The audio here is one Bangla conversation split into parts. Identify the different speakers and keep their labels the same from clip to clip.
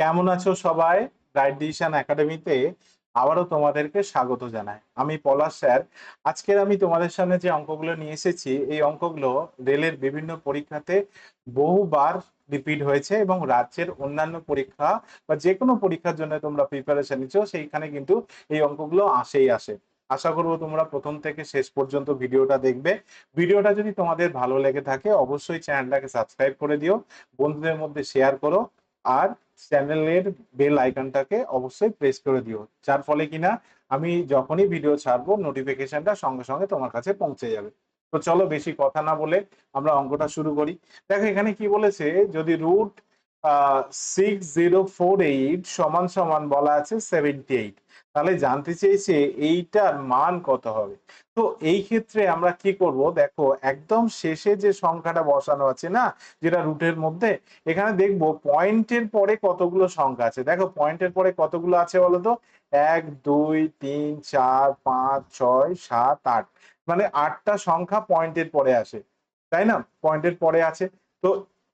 Speaker 1: কেমন আছো সবাই? ব্রাইট ডিসিশন একাডেমিতে আবারও তোমাদেরকে স্বাগত জানাই। আমি পলাশ স্যার। আজকের আমি তোমাদের সামনে যে অঙ্কগুলো নিয়ে এসেছি, এই অঙ্কগুলো রেলের বিভিন্ন পরীক্ষাতে বহুবার রিপিট হয়েছে এবং রাজ্যের অন্যান্য পরীক্ষা বা যে কোনো পরীক্ষার জন্য তোমরা প্রিপারেশন নিচ্ছ, সেইখানে কিন্তু এই অঙ্কগুলো আসেই আসে। আশা করব তোমরা প্রথম থেকে শেষ পর্যন্ত ভিডিওটা দেখবে। ভিডিওটা যদি তোমাদের ভালো লেগে থাকে, অবশ্যই চ্যানেলটাকে সাবস্ক্রাইব করে দিও। বন্ধুদের মধ্যে শেয়ার করো। আর চ্যানেলের বেল আইকনটাকে অবশ্যই প্রেস করে দিও। যার ফলে কিনা আমি যখনই ভিডিও ছাড়বো নোটিফিকেশনটা সঙ্গে সঙ্গে তোমার কাছে পৌঁছে যাবে। তো চলো বেশি কথা না বলে আমরা অঙ্কটা শুরু করি। দেখো এখানে কি বলেছে, যদি root six zero four eight সমান সমান বলা আছে সেভেন্টি এইট তাহলে জানতে চেয়েছে এইটার মান কত হবে? তো এই ক্ষেত্রে আমরা কি করব? দেখো, একদম শেষে যে সংখ্যাটা বসানো আছে না, যেটা রুটের মধ্যে, এখানে দেখব পয়েন্টের পরে কতগুলো সংখ্যা আছে। দেখো পয়েন্টের পরে কতগুলো আছে বলতো এক, দুই, তিন, চার, পাঁচ, ছয়, সাত, আট। মানে আটটা সংখ্যা পয়েন্টের পরে আসে। তাই না? পয়েন্টের পরে আছে। তো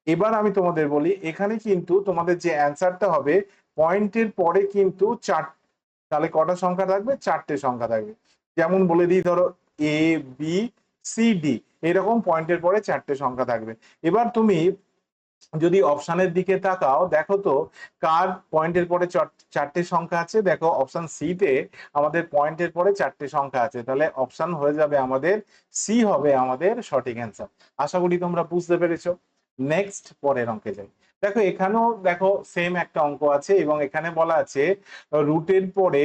Speaker 1: এবার আমি তোমাদের বলি, এখানে কিন্তু তোমাদের যে অ্যান্সারটা হবে পয়েন্টের পরে কিন্তু চার, তাহলে কটা সংখ্যা থাকবে? চারটে সংখ্যা থাকবে। যেমন বলে দিই, ধরো এ বি সি ডি এরকম পয়েন্টের পরে চারটে সংখ্যা থাকবে। এবার তুমি যদি অপশানের দিকে তাকাও, দেখো তো কার পয়েন্টের পরে চার- চারটে সংখ্যা আছে? দেখো অপশন সি তে আমাদের পয়েন্টের পরে চারটে সংখ্যা আছে। তাহলে অপশান হয়ে যাবে আমাদের সি হবে আমাদের সঠিক অ্যান্সার আশা করি তোমরা বুঝতে পেরেছ। নেক্সট পরের অঙ্কে যাই। দেখো, এখানেও দেখো সেম একটা অঙ্ক আছে এবং এখানে বলা আছে রুটের পরে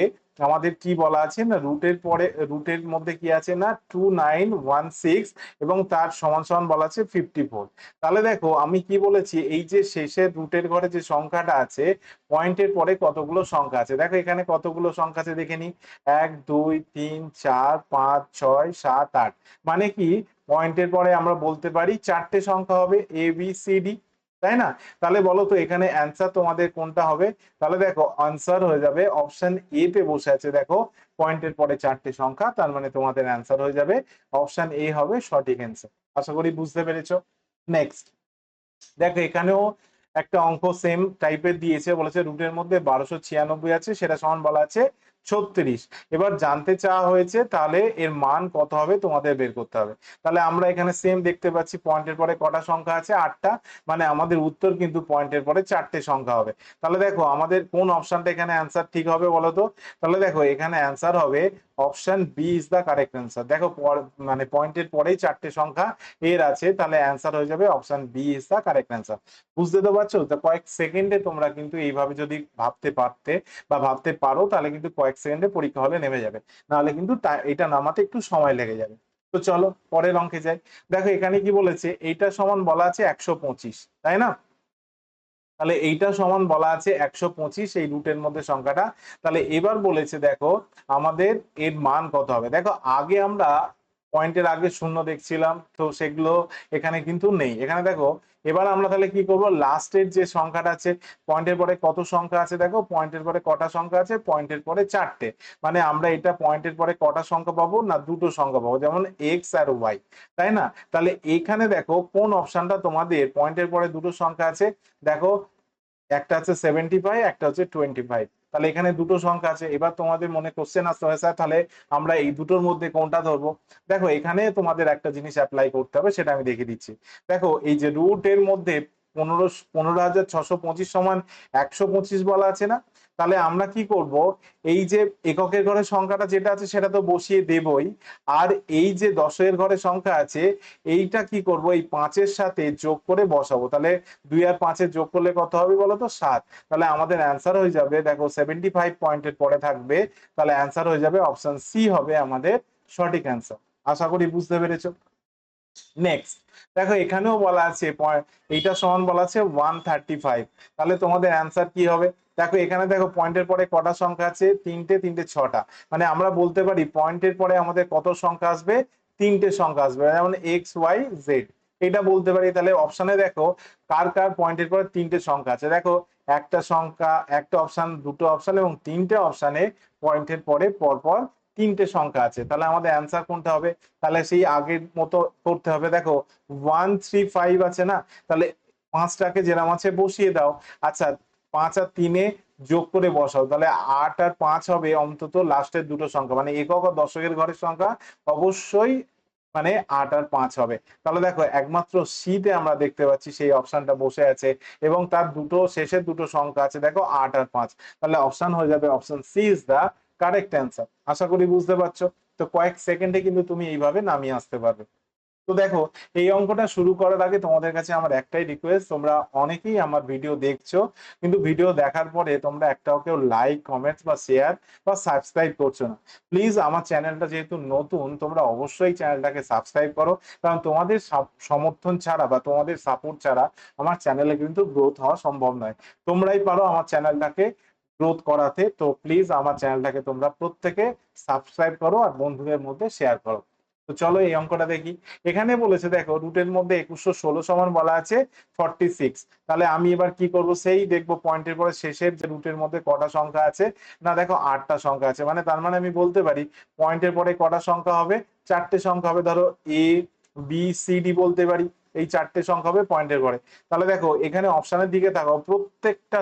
Speaker 1: আমাদের কি বলা আছে? না রুটের পরে রুটের মধ্যে কি আছে না? টু নাইন ওয়ান সিক্স এবং তার সমান সমান বলা আছে ফিফটি ফোর তাহলে দেখো, আমি কি বলেছি? এই যে শেষের রুটের ঘরে যে সংখ্যাটা আছে পয়েন্টের পরে কতগুলো সংখ্যা আছে? দেখো, এখানে কতগুলো সংখ্যা আছে দেখে নি এক, দুই, তিন, চার, পাঁচ, ছয়, সাত, আট। মানে কি? পয়েন্টের পরে আমরা বলতে পারি চারটে সংখ্যা হবে এ বি সি ডি তাই না? তাহলে বলো তো এখানে অ্যান্সার তোমাদের কোনটা হবে? তাহলে দেখো আনসার হয়ে যাবে অপশন এ তে বসে আছে, দেখো পয়েন্টের পরে চারটে সংখ্যা, তার মানে তোমাদের অ্যান্সার হয়ে যাবে। অপশন এ হবে সঠিক অ্যান্সার আশা করি বুঝতে পেরেছ। নেক্সট দেখো, এখানেও একটা অঙ্ক সেম টাইপের দিয়েছে, বলেছে রুটের মধ্যে বারোশো ছিয়ানব্বই আছে, সেটা সমান বলা আছে ছত্রিশ। এবার জানতে চাওয়া হয়েছে তাহলে এর মান কত হবে তোমাদের বের করতে হবে। তাহলে আমরা এখানে সেম দেখতে পাচ্ছি পয়েন্টের পরে কটা সংখ্যা আছে? আটটা। মানে আমাদের উত্তর কিন্তু পয়েন্টের পরে চারটে সংখ্যা হবে। তাহলে দেখো আমাদের কোন অপশনটা এখানে অ্যান্সার ঠিক হবে বলো তো? তাহলে দেখো এখানে অ্যান্সার হবে option B is the correct answer দেখো মানে পয়েন্টের পরেই চারটে সংখ্যা এর আছে। তাহলে অ্যান্সার হয়ে যাবে option B is the correct answer বুঝতে তো পারছ? কয়েক সেকেন্ডে তোমরা কিন্তু এইভাবে যদি ভাবতে পারতে বা ভাবতে পারো, তাহলে কিন্তু কয়েক সেকেন্ডে পরীক্ষা হলে নেমে যাবে। নাহলে কিন্তু এটা নামাতে একটু সময় লেগে যাবে। তো চলো, পরের অঙ্কে যাই। দেখো, এখানে কি বলেছে? এইটা সমান বলা আছে একশো পঁচিশ, তাই না? তাহলে এইটা সমান বলা আছে একশো পঁচিশ, এই রুটের মধ্যে সংখ্যাটা। তাহলে এবার বলেছে, দেখো, আমাদের এর মান কত হবে? দেখো, আগে আমরা পয়েন্টের আগে শূন্য দেখছিলাম, তো সেগুলো এখানে কিন্তু নেই। এখানে দেখো, এবার আমরা তাহলে কি করব? লাস্টের যে সংখ্যাটা আছে পয়েন্টের পরে কত সংখ্যা আছে দেখো? পয়েন্টের পরে কটা সংখ্যা আছে? পয়েন্টের পরে চারটে। মানে আমরা এটা পয়েন্টের পরে কটা সংখ্যা পাবো না দুটো সংখ্যা পাবো? যেমন এক্স আর ওয়াই তাই না? তাহলে এখানে দেখো, কোন অপশনটা তোমাদের? পয়েন্টের পরে দুটো সংখ্যা আছে, দেখো, একটা আছে সেভেন্টি ফাইভ একটা হচ্ছে টোয়েন্টি ফাইভ তাহলে এখানে দুটো সংখ্যা আছে। এবার তোমাদের মনে কোশ্চেন আসতে হয় স্যার, তাহলে আমরা এই দুটোর মধ্যে কোনটা ধরবো? দেখো, এখানে তোমাদের একটা জিনিস অ্যাপ্লাই করতে হবে, সেটা আমি দেখিয়ে দিচ্ছি। দেখো, এই যে রুট এর মধ্যে পনেরো পনেরো হাজার ছশো পঁচিশ সমান একশো পঁচিশ বলা আছে না? তাহলে আমরা কি করব? এই যে এককের ঘরের সংখ্যাটা যেটা আছে সেটা তো বসিয়ে দেবই। আর এই যে দশের ঘরের সংখ্যা আছে, এইটা কি করব? এই পাঁচের সাথে যোগ করে বসাবো। তাহলে দুই আর পাঁচের যোগ করলে কত হবে বলো তো? সাত। তাহলে আমাদের অ্যান্সার হয়ে যাবে, দেখো সেভেন্টি ফাইভ পয়েন্টের পরে থাকবে। তাহলে অ্যান্সার হয়ে যাবে অপশন সি হবে আমাদের সঠিক অ্যান্সার আশা করি বুঝতে পেরেছ। নেক্সট দেখো, এখানেও বলা আছে এইটা সমান বলা আছে ওয়ান থার্টি ফাইভ তাহলে তোমাদের অ্যান্সার কি হবে? দেখো, এখানে দেখো, পয়েন্টের পরে কটা সংখ্যা আছে? তিনটে তিনটে, ছটা। মানে আমরা বলতে পারি, পয়েন্টের পরে আমাদের কত সংখ্যা আসবে? তিনটে সংখ্যা আসবে যেমন এক্স ওয়াই জেড এটা বলতে পারি, তাহলে অপশানে দেখো, কার কার পয়েন্টের পরে তিনটে সংখ্যা আছে? দেখো, একটা সংখ্যা, একটা অপশন দুটো অপশন এবং তিনটে অপশানে পয়েন্টের পরে পরপর তিনটে সংখ্যা আছে। তাহলে আমাদের অ্যান্সার কোনটা হবে? তাহলে সেই আগের মতো করতে হবে। দেখো ওয়ান থ্রি ফাইভ আছে না? তাহলে পাঁচটাকে যেরাম আছে বসিয়ে দাও। আচ্ছা পাঁচ আর তিনে যোগ করে বসাও। তাহলে আট আর পাঁচ হবে অন্তত লাস্টের দুটো সংখ্যা। মানে একক দশকের ঘরের সংখ্যা অবশ্যই মানে আট আর পাঁচ হবে। তাহলে দেখো, একমাত্র সিতে আমরা দেখতে পাচ্ছি সেই অপশনটা বসে আছে এবং তার দুটো, শেষের দুটো সংখ্যা আছে। দেখো, আট আর পাঁচ। তাহলে অপশন হয়ে যাবে option C is the correct answer আশা করি বুঝতে পারছ। তো কয়েক সেকেন্ডে কিন্তু তুমি এইভাবে নামিয়ে আসতে পারবে। তো দেখো, এই অঙ্কটা শুরু করার আগে তোমাদের কাছে আমার একটাই রিকোয়েস্ট তোমরা অনেকেই আমার ভিডিও দেখছ, কিন্তু ভিডিও দেখার পরে তোমরা একটাও কেউ লাইক কমেন্টস বা শেয়ার বা সাবস্ক্রাইব করছ না। প্লিজ আমার চ্যানেলটা যেহেতু নতুন, তোমরা অবশ্যই চ্যানেলটাকে সাবস্ক্রাইব করো, কারণ তোমাদের সমর্থন ছাড়া বা তোমাদের সাপোর্ট ছাড়া আমার চ্যানেলে কিন্তু গ্রোথ হওয়া সম্ভব নয়। তোমরাই পারো আমার চ্যানেলটাকে গ্রোথ করাতে, তো প্লিজ আমার চ্যানেলটাকে তোমরা প্রত্যেকে সাবস্ক্রাইব করো আর বন্ধুদের মধ্যে শেয়ার করো। তো চলো এই অঙ্কটা দেখি। এখানে বলেছে, দেখো রুটের মধ্যে একুশশো ষোলো সমান বলা আছে ফর্টি সিক্স তাহলে আমি এবার কি করব? সেই দেখব পয়েন্টের পরে শেষের যে রুটের মধ্যে কটা সংখ্যা আছে। না, দেখো, আটটা সংখ্যা আছে। মানে তার মানে আমি বলতে পারি পয়েন্টের পরে কটা সংখ্যা হবে? চারটে সংখ্যা হবে। ধরো এ বি সি ডি বলতে পারি। এই চারটে সংখ্যা হবে পয়েন্টের পরে। তাহলে দেখো, এখানে অপশনের দিকে তাকাও। প্রত্যেকটা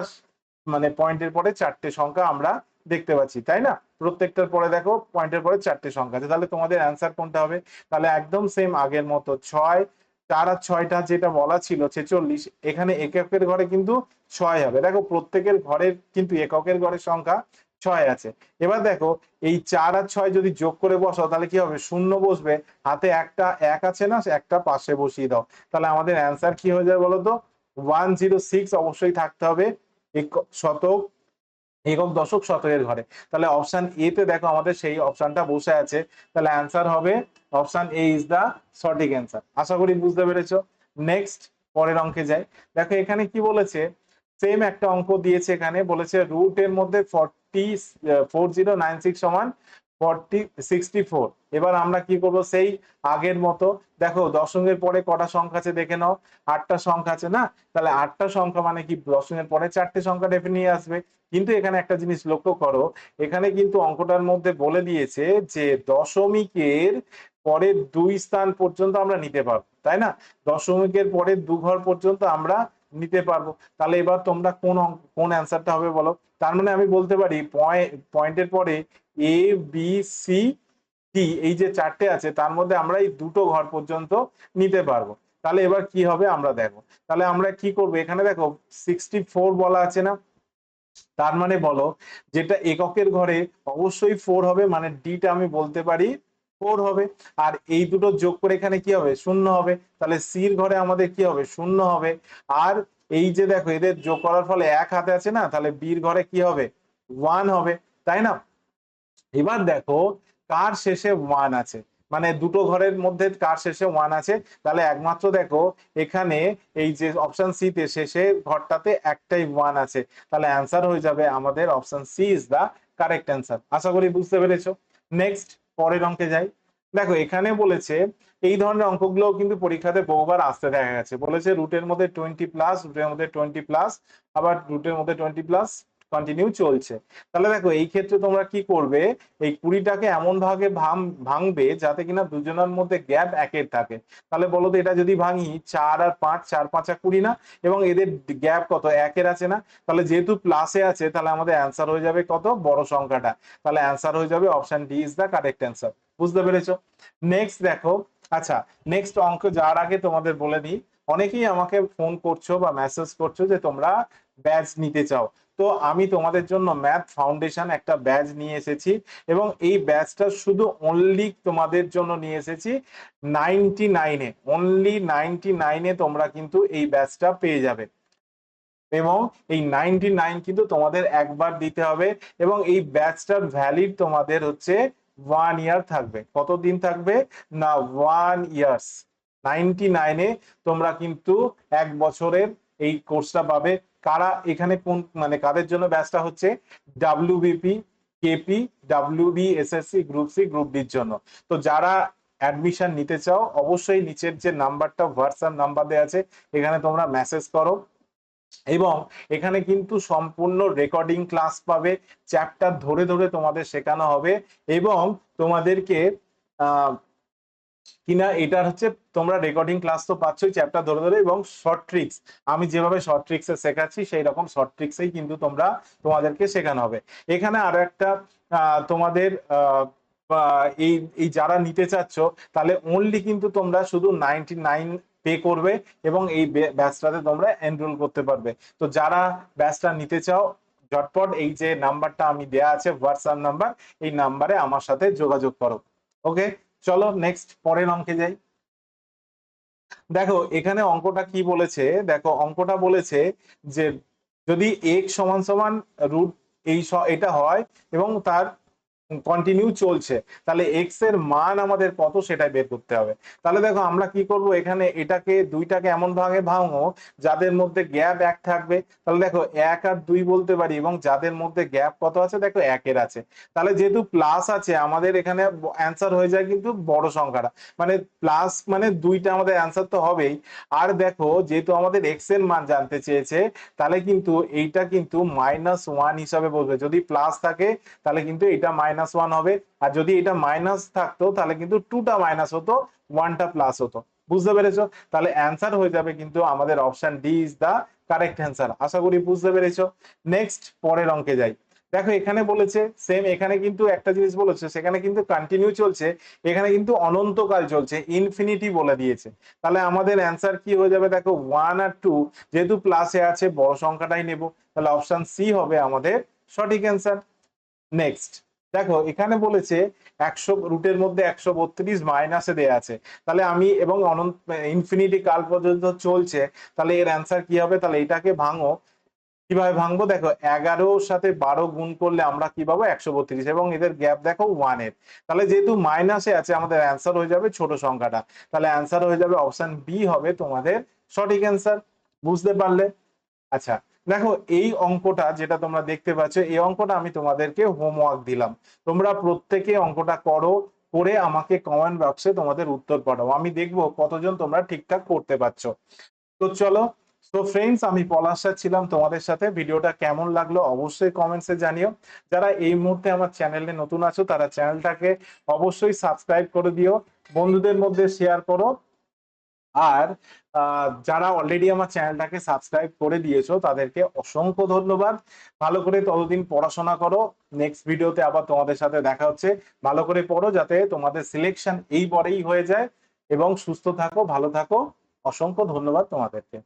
Speaker 1: মানে পয়েন্টের পরে চারটে সংখ্যা আমরা দেখতে পাচ্ছি, তাই না? প্রত্যেকটার পরে দেখো পয়েন্টের পরে চারটে সংখ্যা আছে। তাহলে তোমাদের অ্যান্সার কোনটা হবে? তাহলে একদম সেম আগের মতো, ছয়, চার আর ছয়টা যেটা বলা ছিল, ছেচল্লিশ, এখানে এককের ঘরে কিন্তু ছয় হবে। দেখো, প্রত্যেকের ঘরের কিন্তু এককের ঘরের সংখ্যা ছয় আছে। এবার দেখো, এই চার আর ছয় যদি যোগ করে বসাও, তাহলে কি হবে? শূন্য বসবে। হাতে একটা এক আছে না একটা পাশে বসিয়ে দাও। তাহলে আমাদের অ্যান্সার কি হয়ে যাবে বলো তো? ওয়ান জিরো সিক্স অবশ্যই থাকতে হবে। শতক, একক দশক শতকের ঘরে। তাহলে অপশান এ তে দেখো আমাদের সেই অপশানটা বসে আছে। তাহলে অ্যান্সার হবে অপশান এ ইজ দা সঠিক অ্যান্সার আশা করি বুঝতে পেরেছ। নেক্সট পরের অঙ্কে যাই। দেখো এখানে কি বলেছে? সেম একটা অঙ্ক দিয়েছে এখানে। বলেছে রুট এর মধ্যে forty four zero nine six সমান ফর্টি, সিক্সটি ফোর। এবার আমরা কি করব? সেই আগের মতো। দেখো দশমের পরে কটা সংখ্যা আছে দেখে নাও। আটটা সংখ্যা আছে না? তাহলে আটটা সংখ্যা মানে কি? দশমের পরে চারটে সংখ্যা ডেফিনিট আসবে। কিন্তু এখানে একটা জিনিস লক্ষ্য করো, এখানে কিন্তু অঙ্কটার মধ্যে বলে দিয়েছে যে দশমিকের পরের দুই স্থান পর্যন্ত আমরা নিতে পারব, তাই না? দশমিকের পরের দু ঘর পর্যন্ত আমরা নিতে পারব। তাহলে এবার তোমরা কোন কোন অ্যান্সারটা হবে বলো? তার মানে আমি বলতে পারি পয়েন্টের পরে এ বি সি ডি এই যে চারটে আছে, তার মধ্যে আমরা এই দুটো ঘর পর্যন্ত নিতে পারব। তাহলে এবার কি হবে আমরা দেখো তাহলে আমরা কি করব? এখানে দেখো সিক্সটি ফোর বলা আছে না? তার মানে বলো, যেটা এককের ঘরে অবশ্যই ফোর হবে মানে ডিটা আমি বলতে পারি ফোর হবে। আর এই দুটো যোগ করে এখানে কি হবে? শূন্য হবে। তাহলে সির ঘরে আমাদের কি হবে? শূন্য হবে। আর এই যে দেখো, এদের যোগ করার ফলে এক হাতে আছে না? তাহলে বির ঘরে কি হবে? ওয়ান হবে। তাই না? এবার দেখো, কার শেষে ওয়ান আছে? মানে দুটো ঘরের মধ্যে কার শেষে ওয়ান আছে? তাহলে একমাত্র দেখো, এখানে এই যে অপশন সি তে শেষে ঘরটাতে একটাই ওয়ান আছে। তাহলে অ্যান্সার হয়ে যাবে আমাদের option C is the correct answer আশা করি বুঝতে পেরেছ। নেক্সট পরের অঙ্কে যাই। দেখো, এখানে বলেছে, এই ধরনের অঙ্কগুলো কিন্তু পরীক্ষাতে বহুবার আসতে দেখা গেছে। বলেছে রুটের মধ্যে টোয়েন্টি প্লাস রুটের মধ্যে টোয়েন্টি প্লাস আবার রুটের মধ্যে টোয়েন্টি প্লাস কন্টিনিউ চলছে। তাহলে দেখো, এই ক্ষেত্রে তোমরা কি করবে? এই কুড়িটাকে এমন ভাগে ভাঙ- ভাঙবে যাতে কিনা দুজনের মধ্যে গ্যাপ একের থাকে। তাহলে বলো তো, এটা যদি ভাঙি, চার আর পাঁচ, চার পাঁচা কুড়ি না? এবং এদের গ্যাপ কত? একের আছে না? তাহলে যেহেতু প্লাসে আছে, তাহলে আমাদের অ্যান্সার হয়ে যাবে কত? বড় সংখ্যাটা। তাহলে অ্যান্সার হয়ে যাবে option D is the correct answer বুঝতে পেরেছ? নেক্সট দেখো আচ্ছা নেক্সট অঙ্ক যাওয়ার আগে তোমাদের বলে দিই, অনেকেই আমাকে ফোন করছ বা মেসেজ করছ যে তোমরা ব্যাচ নিতে চাও। তো আমি তোমাদের জন্য ম্যাথ ফাউন্ডেশন একটা ব্যাচ নিয়ে এসেছি এবং এই ব্যাচটা শুধু অনলি তোমাদের জন্য নিয়ে এসেছি। নাইনটি নাইনে অনলি নাইনটি নাইনে তোমরা কিন্তু এই ব্যাচটা পেয়ে যাবে। এবং এই নাইনটি নাইন কিন্তু তোমাদের একবার দিতে হবে এবং এই ব্যাচটার ভ্যালিড তোমাদের হচ্ছে ওয়ান ইয়ার থাকবে। কতদিন থাকবে? না ওয়ান ইয়ার্স নাইনটি নাইনে তোমরা কিন্তু এক বছরের এই কোর্সটা পাবে। কারা এখানে কোন মানে কাদের জন্য ব্যাচটা হচ্ছে? WBP KP WB SSC group C group ডির জন্য। তো যারা অ্যাডমিশন নিতে চাও, অবশ্যই নিচের যে নাম্বারটা হোয়াটসঅ্যাপ নাম্বার দেওয়া আছে, এখানে তোমরা মেসেজ করো। এবং এখানে কিন্তু সম্পূর্ণ রেকর্ডিং ক্লাস পাবে চ্যাপ্টার ধরে ধরে তোমাদের শেখানো হবে। এবং তোমাদেরকে কিনা এটার হচ্ছে তোমরা রেকর্ডিং ক্লাস তো পাচ্ছই চ্যাপ্টার ধরে ধরে এবং শর্ট ট্রিক্স আমি যেভাবে শর্ট ট্রিক্সে শেখাচ্ছি, সেই রকম শর্ট ট্রিক্সেই কিন্তু তোমরা তোমাদেরকে শেখানো হবে। এখানে আরও একটা তোমাদের এই এই যারা নিতে চাচ্ছ, তাহলে অনলি কিন্তু তোমরা শুধু নাইনটি নাইন পে করবে এবং এই ব্যাচটাতে তোমরা এনরোল করতে পারবে। তো যারা ব্যাচটা নিতে চাও, ঝটপট এই যে নাম্বারটা আমি দেয়া আছে হোয়াটসঅ্যাপ নাম্বার এই নাম্বারে আমার সাথে যোগাযোগ করো। ওকে চলো নেক্সট পরের অঙ্কে যাই। দেখো, এখানে অঙ্কটা কি বলেছে? দেখো, অঙ্কটা বলেছে যে যদি এক সমান সমান রুট এই এটা হয় এবং তার কন্টিনিউ চলছে, তাহলে এক্সের মান আমাদের কত সেটাই বের করতে হবে। তাহলে দেখো আমরা কি করব, এখানে এটাকে, দুইটাকে এমন ভাগে ভাঙো, যাদের মধ্যে গ্যাপ এক থাকবে। তাহলে দেখো এক আর দুই বলতে পারি, এবং যাদের মধ্যে গ্যাপ কত আছে, দেখো একের আছে। তাহলে যেহেতু প্লাস আছে, আমাদের এখানে অ্যান্সার হয়ে যায় কিন্তু বড় সংখ্যাটা। মানে প্লাস মানে দুইটা আমাদের অ্যান্সার তো হবেই। আর দেখো, যেহেতু আমাদের এক্সের মান জানতে চেয়েছে, তাহলে কিন্তু এইটা কিন্তু মাইনাস ওয়ান হিসাবে বলবে। যদি প্লাস থাকে, তাহলে কিন্তু এটা মাইনাস ওয়ান হবে। আর যদি এটা মাইনাস থাকতো, তাহলে কিন্তু টুটা মাইনাস হতো ওয়ানটা প্লাস হতো। বুঝতে পেরেছ? তাহলে অ্যান্সার হয়ে যাবে কিন্তু আমাদের option D is the correct answer আশা করি বুঝতে পেরেছ। নেক্সট পরের অঙ্কে যাই। দেখো, এখানে বলেছে সেম এখানে কিন্তু একটা জিনিস বলেছে, সেখানে কিন্তু কন্টিনিউ চলছে, এখানে কিন্তু অনন্তকাল চলছে ইনফিনিটি বলে দিয়েছে। তাহলে আমাদের অ্যান্সার কি হয়ে যাবে? দেখো ওয়ান আর টু যেহেতু প্লাসে আছে, বড় সংখ্যাটাই নেব। তাহলে অপশন সি হবে আমাদের সঠিক অ্যান্সার নেক্সট দেখো, এখানে বলেছে একশো, রুটের মধ্যে একশো বত্রিশ মাইনাসে দেওয়া আছে। তাহলে আমি এবং অনন্ত ইনফিনিটি কাল পর্যন্ত চলছে, তাহলে এর অ্যান্সার কি হবে? তাহলে এটাকে ভাঙো। কীভাবে ভাঙবো? দেখো, এগারোর সাথে বারো গুণ করলে আমরা কি পাবো? একশো বত্রিশ। এবং এদের গ্যাপ দেখো ওয়ানের তাহলে যেহেতু মাইনাসে আছে, আমাদের অ্যান্সার হয়ে যাবে ছোট সংখ্যাটা। তাহলে অ্যান্সার হয়ে যাবে অপশন বি হবে তোমাদের সঠিক অ্যান্সার বুঝতে পারলে? আচ্ছা দেখো, এই অঙ্কটা যেটা তোমরা দেখতে পাচ্ছ, এই অঙ্কটা আমি তোমাদেরকে হোমওয়ার্ক দিলাম। তোমরা প্রত্যেকে অঙ্কটা করো, করে আমাকে কমেন্ট বক্সে তোমাদের উত্তর পাঠাও। আমি দেখব কতজন তোমরা ঠিকঠাক করতে পারছ। তো চলো তো ফ্রেন্ডস আমি পলাশ ছিলাম তোমাদের সাথে। ভিডিওটা কেমন লাগল অবশ্যই কমেন্টসে জানিও। যারা এই মুহূর্তে আমার চ্যানেলে নতুন আছো, তারা চ্যানেলটাকে অবশ্যই সাবস্ক্রাইব করে দিও। বন্ধুদের মধ্যে শেয়ার করো। আর যারা অলরেডি আমার চ্যানেলটাকে সাবস্ক্রাইব করে দিয়েছ, তাদেরকে অসংখ্য ধন্যবাদ। ভালো করে ততদিন পড়াশোনা করো। নেক্সট ভিডিওতে আবার তোমাদের সাথে দেখা হচ্ছে। ভালো করে পড়ো যাতে তোমাদের সিলেকশন এই পরেই হয়ে যায়। এবং সুস্থ থাকো, ভালো থাকো। অসংখ্য ধন্যবাদ তোমাদেরকে।